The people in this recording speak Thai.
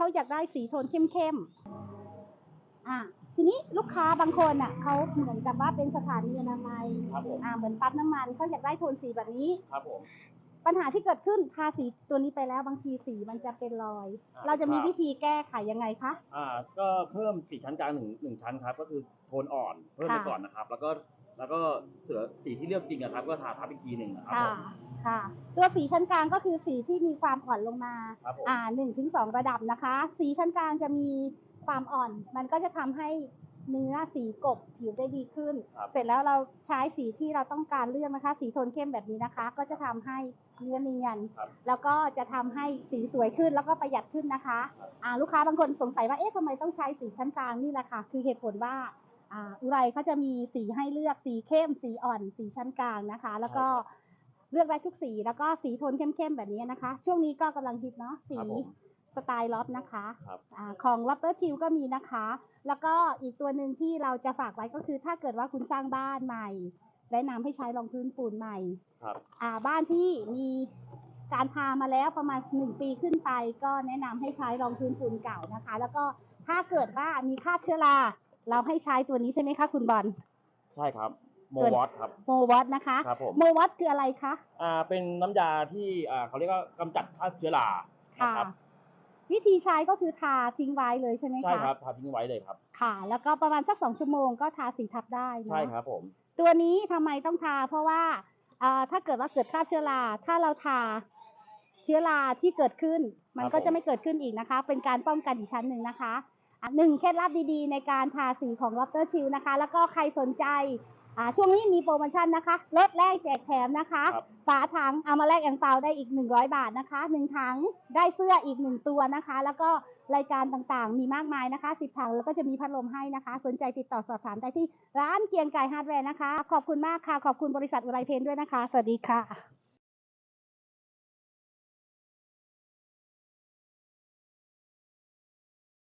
เขาอยากได้สีโทนเข้มๆอะทีนี้ลูกค้าบางคนอะเขาเหมือนกับว่าเป็นสถานีอนามัยครับผม อ่าเหมือนปั๊มน้ำมันเขาอยากได้โทนสีแบบนี้ ครับผม ปัญหาที่เกิดขึ้นทาสีตัวนี้ไปแล้วบางทีสีมันจะเป็นรอย อ่าเราจะมีครับ วิธีแก้ไขยังไงคะ อ่าก็เพิ่มสีชั้นกลางหนึ่งหนึ่งชั้นครับ ก็คือโทนอ่อนเพิ่มไปค่ะ ก่อนนะครับ แล้วก็ แล้วก็เสือสีที่เลือกจริงอะครับ ก็ทาทับอีกทีหนึ่งนะครับค่ะ ผม ค่ะ ตัวสีชั้นกลางก็คือสีที่มีความอ่อนลงมา ครับผม อ่าหนึ่งถึงสองระดับนะคะ สีชั้นกลางจะมีความอ่อน มันก็จะทำให้เนื้อสีกบผิวได้ดีขึ้น ครับ เสร็จแล้วเราใช้สีที่เราต้องการเลือกนะคะ สีโทนเข้มแบบนี้นะคะ ก็จะทำให้เนื้อเนียน ครับ แล้วก็จะทำให้สีสวยขึ้นแล้วก็ประหยัดขึ้นนะคะครับอ่าลูกค้าบางคนสงสัยว่า เอ๊ะทำไมต้องใช้สีชั้นกลางนี่แหละค่ะ คือเหตุผลว่า อ่าอุไรเขาจะมีสีให้เลือกสีเข้ม สีอ่อน สีชั้นกลางนะคะ แล้วก็เลือกได้ทุกสีแล้วก็สีโทนเข้มๆแบบนี้นะคะ ช่วงนี้ก็กำลังฮิตเนาะสีครับผมสไตล์ล็อบนะคะครับอาของ l o b s t e r Chill ก็มีนะคะ แล้วก็อีกตัวหนึ่งที่เราจะฝากไว้ก็คือ ถ้าเกิดว่าคุณสร้างบ้านใหม่แนะนำให้ใช้รองพื้นปูนใหม่ครับอ่าบ้านที่มีการทามาแล้วประมาณหนึ่งปีขึ้นไป ก็แนะนำให้ใช้รองพื้นปูนเก่านะคะ แล้วก็ถ้าเกิดว่ามีคราบเชื้อรา เราให้ใช้ตัวนี้ใช่ไหมคะคุณบอล ใช่ครับโมตัววอตครับ โมวอตนะคะ ครับผม โมวอตคืออะไรคะ อ่าเป็นน้ำยาที่อ่าเขาเรียกว่ากำจัดฆ่าเชื้อราค่ะนะครับวิธีใช้ก็คือทาทิ้งไว้เลยใช่ไหมคะ ใช่ครับทาทิ้งไว้เลยครับ ค่ะ แล้วก็ประมาณสักสองชั่วโมงก็ทาสีทับได้เนอะใช่ครับผม ตัวนี้ทำไมต้องทา เพราะว่าอ่าถ้าเกิดว่าเกิดคราบเชื้อรา ถ้าเราทาเชื้อราที่เกิดขึ้น มันก็ครับผม จะไม่เกิดขึ้นอีกนะคะ เป็นการป้องกันอีกชั้นหนึ่งนะคะอะ หนึ่งเคล็ดลับดีๆ ในการทาสีของ l o b s t e r Chill นะคะ แล้วก็ใครสนใจอ่าช่วงนี้มีโปรโมชั่นนะคะลดแรกแจกแถมนะคะครับฝาถังเอามาแลกแองเปาได้อีก 100 บาทนะคะหนึ่งถังได้เสื้ออีกหนึ่งตัวนะคะ แล้วก็รายการต่างๆ มีมากมายนะคะ 10ถังแล้วก็จะมีพัดลมให้นะคะ สนใจติดต่อสอบถามได้ที่ร้านเกียงไก่ฮาร์ดแวร์นะคะ ขอบคุณมากค่ะ ขอบคุณบริษัทอุไรเพนด้วยนะคะ สวัสดีค่ะ